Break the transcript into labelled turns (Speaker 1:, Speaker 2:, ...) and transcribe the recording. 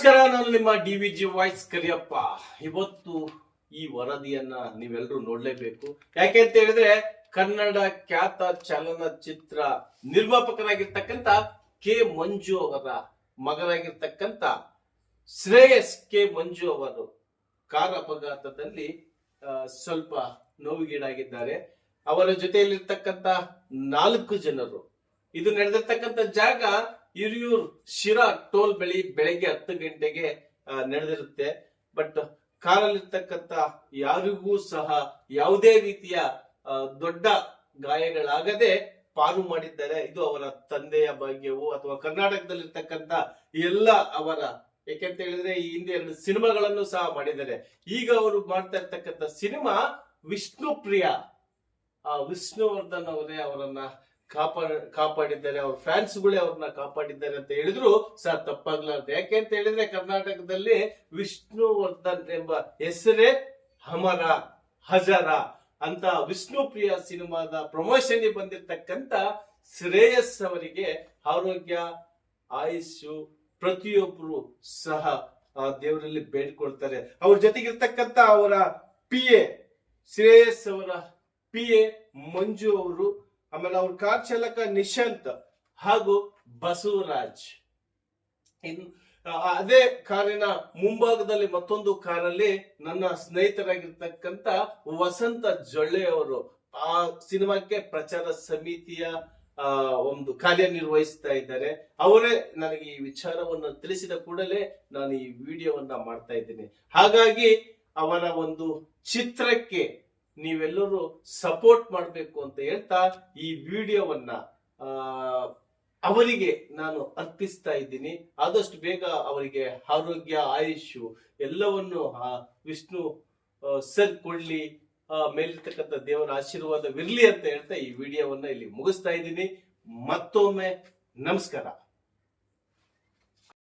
Speaker 1: ನಮಸ್ಕಾರ, ನಾನು ನಿಮ್ಮ D V G voice Kariyappa. ಇವತ್ತು ಈ ವರದಿಯನ್ನ ನೀವೆಲ್ಲರೂ ನೋಡ್ಲೇಬೇಕು. ಯಾಕೆ ಅಂತ ಹೇಳಿದ್ರೆ, ಕನ್ನಡ ಖ್ಯಾತ ಚಲನಚಿತ್ರ ನಿರ್ಮಾಪಕರಾಗಿರ್ತಕ್ಕಂತ ಕೆ ಮಂಜು ಅವರ ಮಗನಾಗಿರ್ತಕ್ಕಂತ ಶ್ರೇಯಸ್ ಕೆ ಮಂಜು ಅವರು ಕಾರ್ ಅಪಘಾತದಲ್ಲಿ ಸ್ವಲ್ಪ ನೋವಿಗೀಡಾಗಿದ್ದಾರೆ. ಅವರ ಜೊತೆಯಲ್ಲಿರ್ತಕ್ಕಂತ ನಾಲ್ಕು ಜನರು. ಇದು ನಡೆದಿರ್ತಕ್ಕಂಥ ಜಾಗ ಹಿರಿಯೂರ್ ಶಿರಾ ಟೋಲ್ ಬಳಿ ಬೆಳಗ್ಗೆ ಹತ್ತು ಗಂಟೆಗೆ ನಡೆದಿರುತ್ತೆ. ಬಟ್ ಕಾರಲ್ಲಿರ್ತಕ್ಕಂತ ಯಾರಿಗೂ ಸಹ ಯಾವುದೇ ರೀತಿಯ ದೊಡ್ಡ ಗಾಯಗಳಾಗದೆ ಪಾರು ಮಾಡಿದ್ದಾರೆ. ಇದು ಅವರ ತಂದೆಯ ಭಾಗ್ಯವು. ಅಥವಾ ಕರ್ನಾಟಕದಲ್ಲಿರ್ತಕ್ಕಂತ ಎಲ್ಲ ಅವರ ಯಾಕೆಂತ ಹೇಳಿದ್ರೆ ಈ ಹಿಂದೆ ಎರಡು ಸಿನಿಮಾಗಳನ್ನು ಸಹ ಮಾಡಿದ್ದಾರೆ. ಈಗ ಅವರು ಮಾಡ್ತಾ ಇರ್ತಕ್ಕಂಥ ಸಿನಿಮಾ ವಿಷ್ಣು ಪ್ರಿಯ ಆ, ವಿಷ್ಣುವರ್ಧನ್ ಅವರೇ ಅವರನ್ನ ಕಾಪಾಡ ಕಾಪಾಡಿದ್ದಾರೆ, ಅವ್ರ ಫ್ಯಾನ್ಸ್ಗಳೇ ಅವ್ರನ್ನ ಕಾಪಾಡಿದ್ದಾರೆ ಅಂತ ಹೇಳಿದ್ರು ಸರ್ ತಪ್ಪಾಗ್ಲಾರ್ದು. ಯಾಕೆ ಅಂತ ಹೇಳಿದ್ರೆ ಕರ್ನಾಟಕದಲ್ಲಿ ವಿಷ್ಣುವರ್ಧನ್ ಎಂಬ ಹೆಸರೇ ಹಮರ ಹಜರ ಅಂತ ವಿಷ್ಣು ಪ್ರಿಯ ಸಿನಿಮಾದ ಪ್ರಮೋಷನ್ ಬಂದಿರತಕ್ಕಂತ ಶ್ರೇಯಸ್ ಅವರಿಗೆ ಆರೋಗ್ಯ ಆಯುಷು ಪ್ರತಿಯೊಬ್ಬರು ಸಹ ಆ ದೇವರಲ್ಲಿ ಬೇಡ್ಕೊಳ್ತಾರೆ. ಅವ್ರ ಜೊತೆಗಿರ್ತಕ್ಕಂತ ಅವರ ಪಿ ಎ, ಶ್ರೇಯಸ್ ಅವರ ಪಿ ಎ ಮಂಜು ಅವರು ಆಮೇಲೆ ಅವ್ರ ಕಾರ್ ಚಾಲಕ ನಿಶಾಂತ್ ಹಾಗೂ ಬಸವರಾಜ್. ಅದೇ ಕಾರಿನ ಮುಂಭಾಗದಲ್ಲಿ ಮತ್ತೊಂದು ಕಾರಲ್ಲಿ ನನ್ನ ಸ್ನೇಹಿತರಾಗಿರ್ತಕ್ಕಂತ ವಸಂತ ಜೊಳ್ಳೆ ಅವರು. ಆ ಸಿನಿಮಾಕ್ಕೆ ಪ್ರಚಾರ ಸಮಿತಿಯ ಒಂದು ಕಾರ್ಯನಿರ್ವಹಿಸ್ತಾ ಇದ್ದಾರೆ. ಅವರೇ ನನಗೆ ಈ ವಿಚಾರವನ್ನು ತಿಳಿಸಿದ ಕೂಡಲೇ ನಾನು ಈ ವಿಡಿಯೋವನ್ನ ಮಾಡ್ತಾ ಇದ್ದೀನಿ. ಹಾಗಾಗಿ ಅವರ ಒಂದು ಚಿತ್ರಕ್ಕೆ ನೀವೆಲ್ಲರೂ ಸಪೋರ್ಟ್ ಮಾಡಬೇಕು ಅಂತ ಹೇಳ್ತಾ ಈ ವಿಡಿಯೋವನ್ನ ಅವರಿಗೆ ನಾನು ಅರ್ಪಿಸ್ತಾ ಇದ್ದೀನಿ. ಆದಷ್ಟು ಬೇಗ ಅವರಿಗೆ ಆರೋಗ್ಯ ಆಯುಷು ಎಲ್ಲವನ್ನು ವಿಷ್ಣು ಸರ್ ಕೊಡ್ಲಿ ಮೇಲಿರ್ತಕ್ಕಂಥ ದೇವರ ಆಶೀರ್ವಾದವಿರಲಿ ಅಂತ ಹೇಳ್ತಾ ಈ ವಿಡಿಯೋವನ್ನ ಇಲ್ಲಿ ಮುಗಿಸ್ತಾ ಇದ್ದೀನಿ. ಮತ್ತೊಮ್ಮೆ ನಮಸ್ಕಾರ.